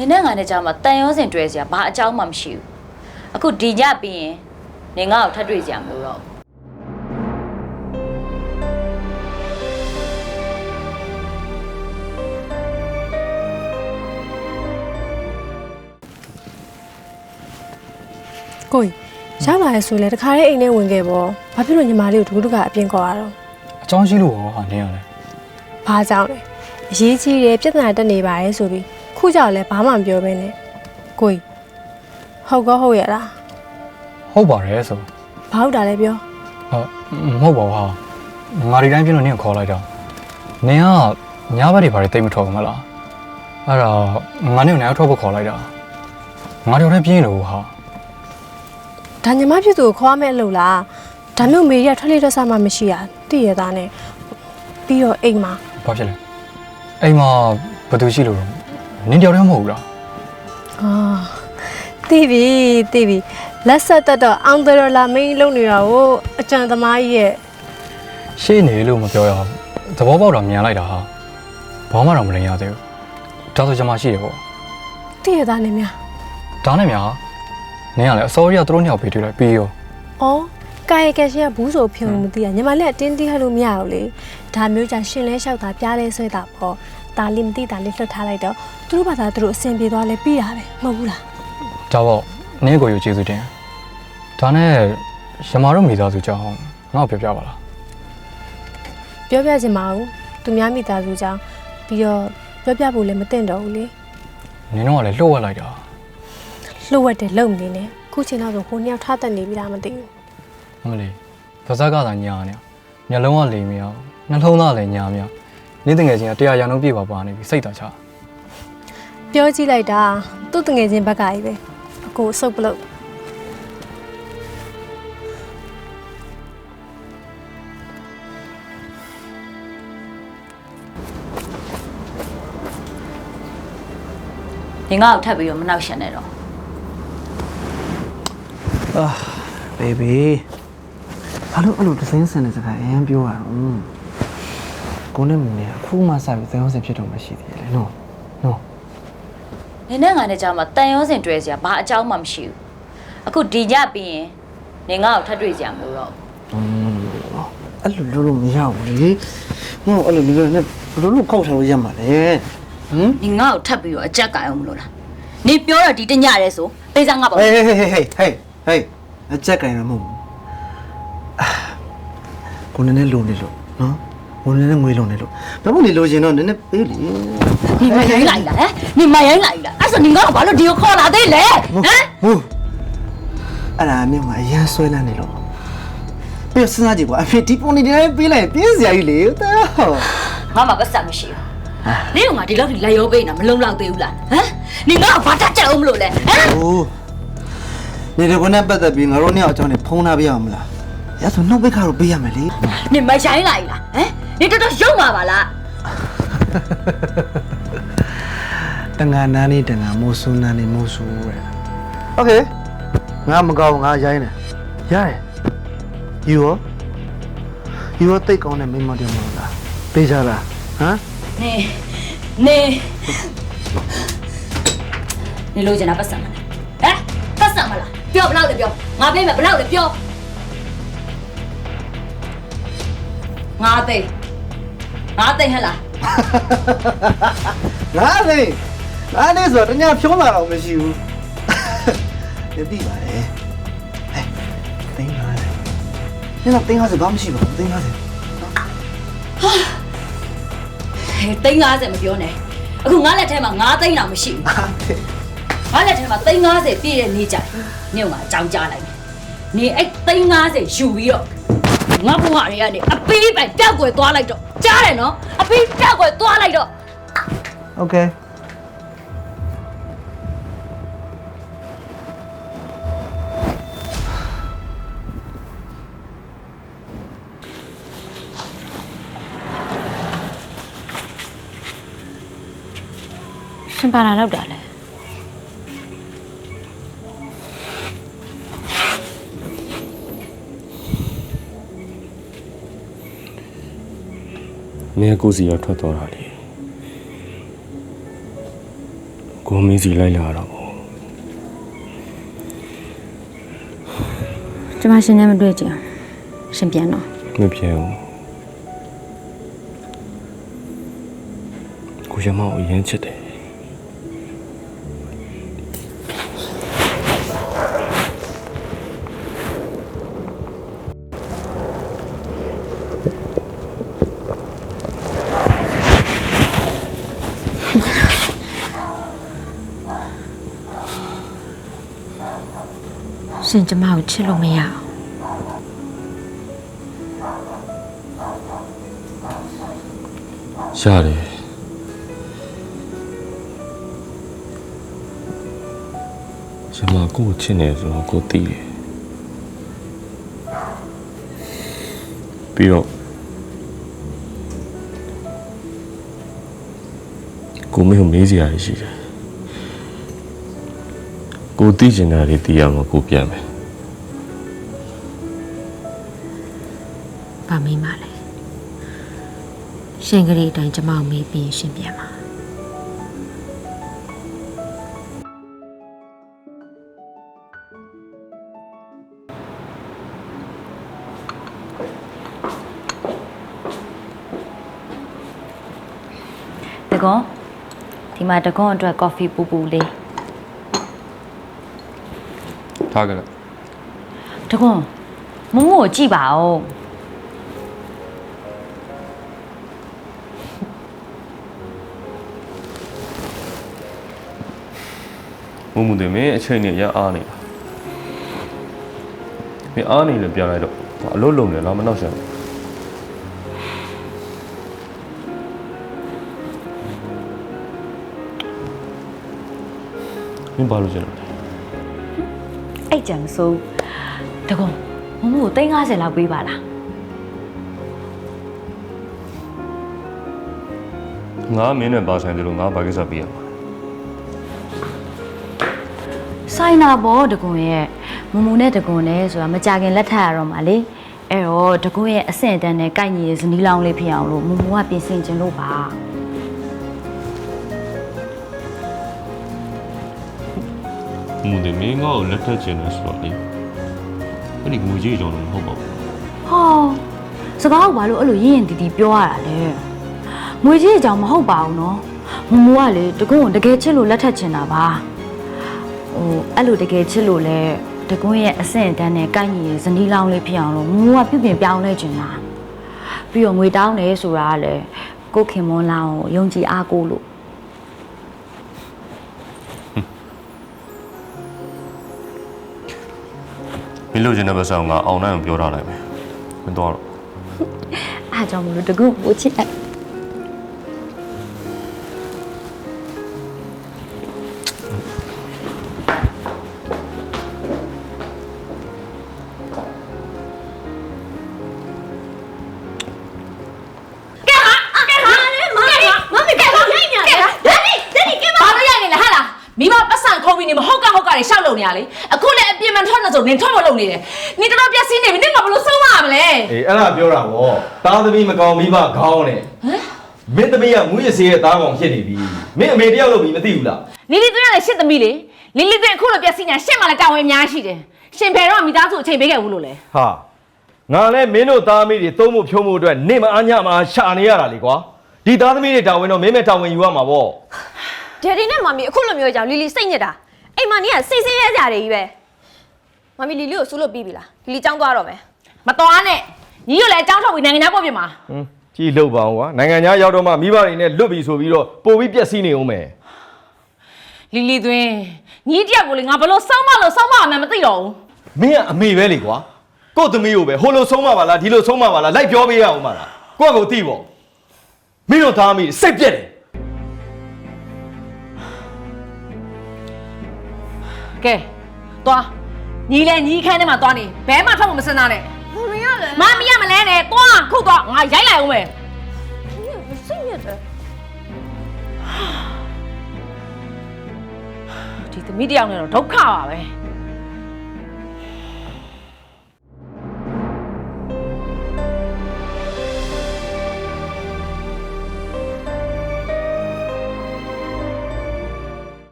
နင်းနဲ့ငါနဲ့ကြားမှာတန်ရောစင်တွဲစရာဘာအကြောင်းမှမရှိဘူးအခုဒီညပြီးရင်နင်ငါ့ကိုထပ်တွေ့စရာမလိုတော့ဘူးကိုကြီးရောက်လာရဲဆိုလဲတခါလေးအိမ်ထဲဝင်ခဲ့ပေါ့ဘာဖြစ်လို့ညီမလေးကိုဒုက္ခဒုက္ခအပြင်ခေါ်ရတော့အကြောင်းရှိလို့ရောဟာနင်းရလဲဘာကြောင့်လဲအရေးကြီးတယ်ပြဿနာတက်နေပါရဲ့ဆိုပြီး ခုကြောက်လဲဘာမှမပြောဘဲနဲ့ကိုကြီးဟုတ်ကောဟုတ်ရလားဟုတ်ပါတယ်ဆိုဘာဟုတ်တာလဲပြောဟာမဟုတ်ပါဘူးဟာငါဒီတိုင်းပြင်းလို့နင်းကိုခေါ်လိုက်တာနင်းကညာဘက်တွေဘာတွေတိတ်မထော်ဘူးမလားအဲ့ဒါငါနင်းကိုနိုင်ထောက်ဖို့ခေါ်လိုက်တာငါတို့လည်းပြင်းလို့ဟာဒါညီမဖြစ်သူကိုခေါ်ရမယ့်အလုပ်လားဒါမျိုးမေရီကထွက်လေထွက်စားမှမရှိရတည့်ရသားနဲ့ပြီးတော့အိမ်မှာဘာဖြစ်လဲအိမ်မှာဘယ်သူရှိလို့တော့ နင်းတယောက်တည်းမဟုတ်ဘူးလားအာတီးပြီတီးပြီလက်ဆက်တက်တော့အောင်တယ်လာမင်းလုံနေတာကိုအကြံသမားကြီးရဲ့ရှေ့နေလို့မပြောရဘူးသဘောပေါက်တာမြန်လိုက်တာဟာဘာမှတော့မလင်ရသေးဘူးဒါဆိုကျွန်မရှိရပေါ့တည့်ရသားနဲ့များဒါနဲ့များနင်းကလည်းအစောကြီးကသူတို့နှစ်ယောက်ပေးတွေ့လိုက်ပြီးရော။အော်ကာယကရှင်ကဘူးဆိုဖြုံလို့မသိရညီမလေးကတင်းတီးဟလို့မရဘူးလေ။ဒါမျိုးကြရှင်လဲလျှောက်တာပြားလဲဆွဲတာပေါ့။ ဒါလေးမသိတာလေးလွတ်ထားလိုက်တော့သူတို့ဘာသာသူတို့အဆင်ပြေသွားလဲပြီးတာပဲမဟုတ်ဘူးလားဒါပေါ့နင်းကိုယူကျေးဇူးတင်ဒါနဲ့ရမာတို့မိသားစုကြောင်းငါ့ကိုပြောပြပါလား။ပြောပြချင်ပါဘူး။သူများမိသားစုကြောင့်ပြီးတော့ပြောပြဖို့လည်းမသင့်တော့ဘူးလေနင်းတို့ကလည်းလှုပ်ဝက်လိုက်တာ။လှုပ်ဝက်တယ်လုံနေနေ။ခုချိန်တော့ဆိုဟိုနှစ်ယောက်ထားတက်နေပြီလားမသိဘူးမမလေးပါဇက်ကသာညာနေမျက်လုံးကလိမ်မြောင်နှလုံးသားလည်းညာမြောင် နင်းတငယ်ချင်းကတရားရံလုံးပြည့်ပါပါနေပြီစိတ်သာချ။ပြောကြည့်လိုက်တာသူ့တငယ်ချင်းဘက်ကကြီးပဲ။အကိုစုပ်ပလို့နင်ငါ့ကိုထပ်ပြီးတော့မနှောက်ရှက်နဲ့တော့အာဘေဘီဘာလို့အဲ့လိုဒဇင်းဆန်တဲ့စကားအရင်ပြောရတော့ ကိုနဲ့မင်းနဲ့အခုမှစပြီးသင်အောင်စင်ဖြစ်တော့မှရှိသေးတယ်လေနော်နော်နင်နဲ့ငါနဲ့ကြားမှာတန်ရောစင်တွဲစရာဘာအကြောင်းမှမရှိဘူးအခုဒီညပြီးရင်နင်ငါ့ကိုထပ်တွေ့စရာမလိုတော့ဘူးအဲ့လိုလို့လို့မရဘူးလေငါ့အဲ့လိုမျိုးနဲ့ဘယ်လိုလုပ်ခောက်ထားလို့ရမှာလဲဟမ်နင်ငါ့ကိုထပ်ပြီးတော့အကြက်ကအောင်မလို့လားနင်ပြောတော့ဒီတညရဲဆိုပေးစားငါပေါ့ဟေးဟေးဟေးဟေးဟေးဟေးအချက်ကင်ရမဟုတ်ဘူးအာကိုနဲ့နဲ့လုံနေလို့နော် ကိုနဲ့နဲ့ငွေလုံနေလို့ဘာလို့နေလို့ရှင်တော့နည်းနည်းပေးလေနင်မရိုင်းလိုက်လားဟမ်နင်မရိုင်းလိုက်လားအဲ့ဆိုနင်ငါ့ကိုဘာလို့ဒီကိုခေါ်လာသေးလဲဟမ်ဟုတ်အဲ့ဒါမြင်မှာအရန်ဆွဲလန်းနေလို့ပြစဉ်းစားကြည့်ကွာအဖေဒီပုံနေတိုင်းပေးလိုက်ရင်ပြင်းစရာကြီးလေတာငါမှပတ်စံမရှိဘူးနင်ကငါဒီလောက်ထိလက်ရောပေးနေတာမလုံလောက်သေးဘူးလားဟမ်နင်ငါ့ကိုဘာတတ်ကြအောင်မလို့လဲဟမ်ဟိုနေတော့နဲ့ပတ်သက်ပြီးငါတို့နှစ်ယောက်အကြောင်းနဲ့ဖုံးထားပြရအောင်မလားရဆိုနှုတ်ပိတ်ခါတော့ပေးရမယ်လေနင်မရိုင်းလိုက်လားဟမ် နင်တော်တော်ရုံပါပါလား တငါနာနေတငါမိုးဆူနာနေမိုးဆူတဲ့โอเคငါမကောင်းငါရိုင်းတယ်ရတယ်ယူရောယူရောတိတ်ကောင်းတဲ့မိန်းမတယောက်မဟုတ်လားပေးကြလားဟမ် နေနေနေလို့ကျင်တာပတ်စံမလားဟမ်ပတ်စံမလားပြောဘလောက်လဲပြောငါပေးမယ်ဘလောက်လဲပြောငါသိ ငါသိဟဲ့လားငါလေငါလေဆိုတော့တ냐ဖြုံးလာတော့မရှိဘူးဒီပြီပါလေဟဲ့တင်းပါလေညတော့တင်း50ဘာမှမရှိပါဘူးတင်း50ဟဲ့သိန်း50မပြောနဲ့အခုငါလက်ထဲမှာ9သိန်းတော့မရှိဘူးဟာဖေငါလက်ထဲမှာသိန်း50ပြည့်တဲ့နေ့ကြညုံကအကြောင်းကြားလိုက်မယ်နေအဲ့သိန်း50ယူပြီးတော့ ငါဘဝတွေကနေအပေးပိုင်ပြောက်ွယ်သွားလိုက်တော့ကြားတယ်နော်အပေးပြောက်ွယ်သွားလိုက်တော့ Okay ရှင်ပါလာလောက်တာလဲ မင်းကိုစီရထွက်သွားတာလေကိုမင်းစီလိုက်လာတော့ပေါ့ကျမရှင်နဲ့မတွေ့ကြအောင်ရှင်ပြန်တော့မပြေဘူးကိုရမောင်အရင်ချစ်တယ် ရှင်ကျမကိုချစ်လို့မရအောင်ရတယ်ရမကိုကိုချစ်နေဆိုတော့ကိုသိတယ်ပြီးတော့ကိုမင်းကိုမေးစရာရှိတယ် ကိုသိချင်တာတွေသိရမှာကိုပြန်မယ်ဗာမေးပါလေရှင်ကလေးအတိုင်းကျမကိုမေးပြီးရင်ရှင်ပြန်ပါတကွန်ဒီမှာတကွန်အတွက်ကော်ဖီပူပူလေး ထားကြလားတကွန်မမကိုကြည့်ပါဦးမမှုတယ်မင်းအချိန်နဲ့ရအားနေတာမင်းအားနေလည်းပြန်လိုက်တော့အလုပ်လုံးနေလားမနှောက်ရှက်ဘူးမင်းဘာလို့ကျင်လဲ အဲ့ကြံမစိုးတကွန်မမကို350လောက်ပေးပါလားငါမင်းနဲ့ပါဆိုင်တယ်လို့ငါဘာကိစ္စပြရမှာဆိုင်နာဘောတကွန်ရဲ့မမနဲ့တကွန်နဲ့ဆိုတာမကြခင်လက်ထပ်ရတော့မှာလေအဲ့တော့တကွန်ရဲ့အဆင့်အတန်းနဲ့ကိုက်ညီရဲ့ဇနီးလောင်းလေးဖြစ်အောင်လို့မမကပြင်ဆင်ခြင်းလို့ပါ မမှုတယ်မင်းငါ့ကိုလက်ထက်ကျင်တယ်ဆိုတော့လေအဲ့ဒီငွေကြီးကြောင့်လည်းမဟုတ်ပါဘူးဟောစကားကိုဘာလို့အဲ့လိုရင်းရင်တီတီပြောရတာလဲငွေကြီးအကြောင်းမဟုတ်ပါဘူးနော်မမကလေတကွန်းကိုတကယ်ချစ်လို့လက်ထပ်ချင်တာပါဟိုအဲ့လိုတကယ်ချစ်လို့လဲတကွန်းရဲ့အဆင့်အတန်းနဲ့ကိုက်ညီရဲ့ဇနီးလောင်းလေးဖြစ်အောင်လို့မမကပြုပြင်ပြောင်းလဲချင်တာပြီးတော့ငွေတောင်းတယ်ဆိုတာကလည်းကိုခင်မွန်းလောင်းကိုယုံကြည်အားကိုးလို့ င်းလို့ကျင်တဲ့ဘက်ဆောင်ငါအောင်နိုင်အောင်ပြောထားလိုက်မယ်မင်းတော့တော့အားကြောင့်မလို့တကူပိုချစ်လိုက် တ်ကဟုတ်ကတွေရှောက်လုံနေရလေအခုလည်းအပြင်မှာထွက်နေဆိုနင်ထွက်မလုံနေတယ်နင်တော်တော်ပြက်စီးနေပြီနင်ကဘလို့ဆုံးမရမလဲအေးအဲ့ဒါပြောတာဗောသားသမီးမကောင်းမိဘခေါင်းနဲ့မင်းသမီးကမူးရစေးရဲ့သားကောင်ဖြစ်နေပြီမင်းအမေတယောက်လို့ပြီးမသိဘူးလားလီလီသွင်းရတဲ့ရှစ်သမီးလေလီလီသွင်းအခုလိုပြက်စီးနေတာရှစ်မှလည်းတာဝန်အများရှိတယ်ရှင်ဘယ်တော့မိသားစုအချိန်ပေးခဲ့ဘူးလို့လဲဟာငါလည်းမင်းတို့သားသမီးတွေသုံးဖို့ဖြုံးဖို့အတွက်နေမအားညမအားရှာနေရတာလေကွာဒီသားသမီးတွေတာဝန်တော့မင်းမဲ့တာဝန်ယူရမှာဗော ဒယ်ဒီနဲ့မမီအခုလိုမျိုးကြောင်လီလီစိတ်ညစ်တာ အိမ်မနီးကစိတ်ဆင်းရဲကြတယ်ကြီးပဲမမီလီလီကိုဆူလို့ပြီးပြီလားလီလီចောင်းသွားတော့မယ်မတော်နဲ့ညီတို့လည်းအကြောင်းထုတ်ပြီးနိုင်ငံသားပေါ်ပြမှာဟွန်းကြည့်လို့ပါအောင်ကွာနိုင်ငံခြားရောက်တော့မှမိဘတွေနဲ့လွတ်ပြီဆိုပြီးတော့ပို့ပြီးပြက်စီးနေအောင်မယ်လီလီသွင်းညီတယောက်ကိုလေငါဘလို့ဆုံးမလို့ဆုံးမမှမသိတော့ဘူးမင်းကအမေပဲလေကွာကို့သမီးကိုပဲဟိုလိုဆုံးမပါလားဒီလိုဆုံးမပါလားလိုက်ပြောပေးရအောင်မလားကိုယ့်ကိုသိပေါ့မင်းတို့သားသမီးတွေစိတ်ပြက်တယ် ကဲသွားညီလည်းညီခန်းထဲမှာသွားနေဘဲမှထွက်မမစင်သားနဲ့မမီရလည်းမမီရမလဲနဲ့သွားခုတ်သွားငါရိုက်လိုက်အောင်မယ်စိတ်ညစ်တယ်ဒီသမီးတစ်ယောက်နဲ့တော့ဒုက္ခပါပဲ